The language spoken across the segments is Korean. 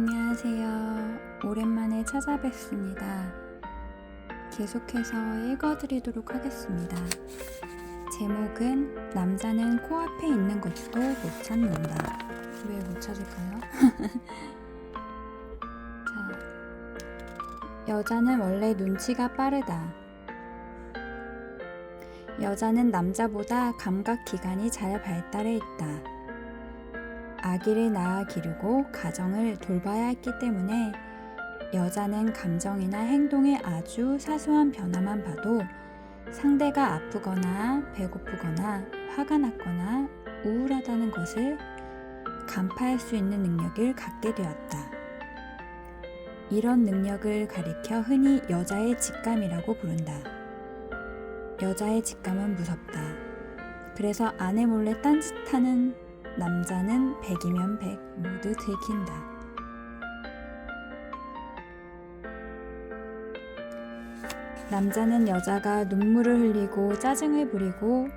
안녕하세요. 오랜만에 찾아뵙습니다. 계속해서 읽어드리도록 하겠습니다. 제목은 남자는 코앞에 있는 것도 못 찾는다. 왜 못 찾을까요? 자, 여자는 원래 눈치가 빠르다. 여자는 남자보다 감각 기관이 잘 발달해 있다. 아기를 낳아 기르고 가정을 돌봐야 했기 때문에 여자는 감정이나 행동의 아주 사소한 변화만 봐도 상대가 아프거나 배고프거나 화가 났거나 우울하다는 것을 간파할 수 있는 능력을 갖게 되었다. 이런 능력을 가리켜 흔히 여자의 직감이라고 부른다. 여자의 직감은 무섭다. 그래서 아내 몰래 딴짓하는 남자는 백이면 백 모두 들킨다. 남자는 여자가 눈물을 흘리고 짜증을 부리고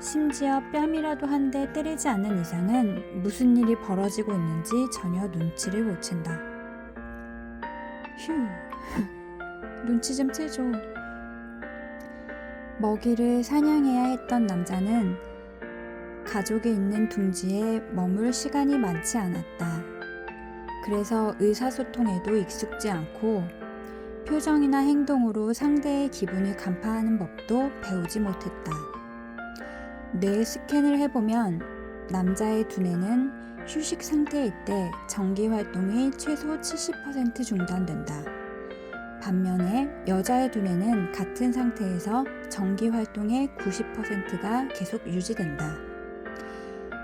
심지어 뺨이라도 한 대 때리지 않는 이상은 무슨 일이 벌어지고 있는지 전혀 눈치를 못 챈다. 휴, 눈치 좀 채줘. 먹이를 사냥해야 했던 남자는 가족이 있는 둥지에 머물 시간이 많지 않았다. 그래서 의사소통에도 익숙지 않고 표정이나 행동으로 상대의 기분을 간파하는 법도 배우지 못했다. 뇌 스캔을 해보면 남자의 두뇌는 휴식 상태일 때 전기 활동이 최소 70% 중단된다. 반면에 여자의 두뇌는 같은 상태에서 전기 활동의 90%가 계속 유지된다.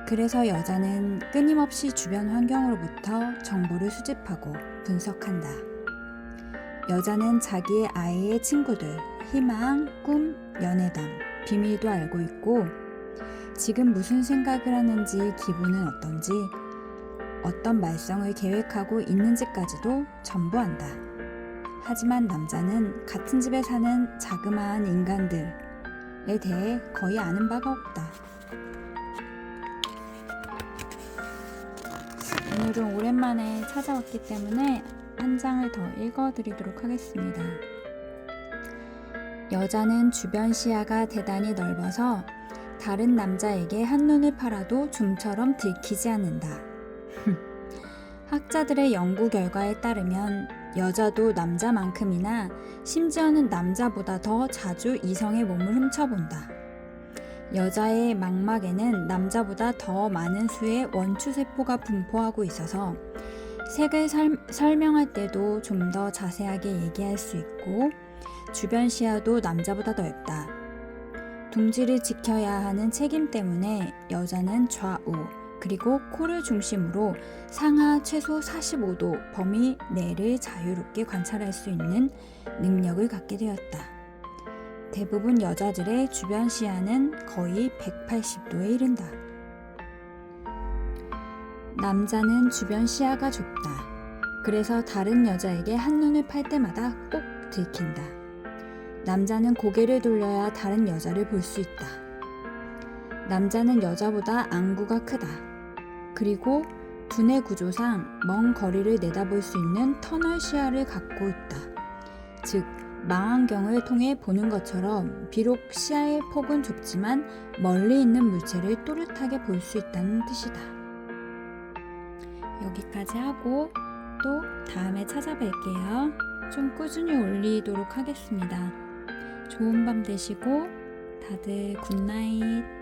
그래서 여자는 끊임없이 주변 환경으로부터 정보를 수집하고 분석한다. 여자는 자기의 아이의 친구들, 희망, 꿈, 연애담, 비밀도 알고 있고, 지금 무슨 생각을 하는지, 기분은 어떤지, 어떤 말썽을 계획하고 있는지까지도 전부 안다. 하지만 남자는 같은 집에 사는 자그마한 인간들에 대해 거의 아는 바가 없다. 오늘은 오랜만에 찾아왔기 때문에 한 장을 더 읽어드리도록 하겠습니다. 여자는 주변 시야가 대단히 넓어서 다른 남자에게 한눈을 팔아도 좀처럼 들키지 않는다. 학자들의 연구 결과에 따르면 여자도 남자만큼이나 심지어는 남자보다 더 자주 이성의 몸을 훔쳐본다. 여자의 망막에는 남자보다 더 많은 수의 원추세포가 분포하고 있어서 색을 설, 설명할 때도 좀 더 자세하게 얘기할 수 있고 주변 시야도 남자보다 넓다. 둥지를 지켜야 하는 책임 때문에 여자는 좌우 그리고 코를 중심으로 상하 최소 45도 범위 내를 자유롭게 관찰할 수 있는 능력을 갖게 되었다. 대부분 여자들의 주변 시야는 거의 180도에 이른다. 남자는 주변 시야가 좁다. 그래서 다른 여자에게 한눈을 팔 때마다 꼭 들킨다. 남자는 고개를 돌려야 다른 여자를 볼 수 있다. 남자는 여자보다 안구가 크다. 그리고 두뇌 구조상 먼 거리를 내다볼 수 있는 터널 시야를 갖고 있다. 즉, 망원경을 통해 보는 것처럼 비록 시야의 폭은 좁지만 멀리 있는 물체를 또렷하게 볼 수 있다는 뜻이다. 여기까지 하고 또 다음에 찾아뵐게요. 좀 꾸준히 올리도록 하겠습니다. 좋은 밤 되시고 다들 굿나잇.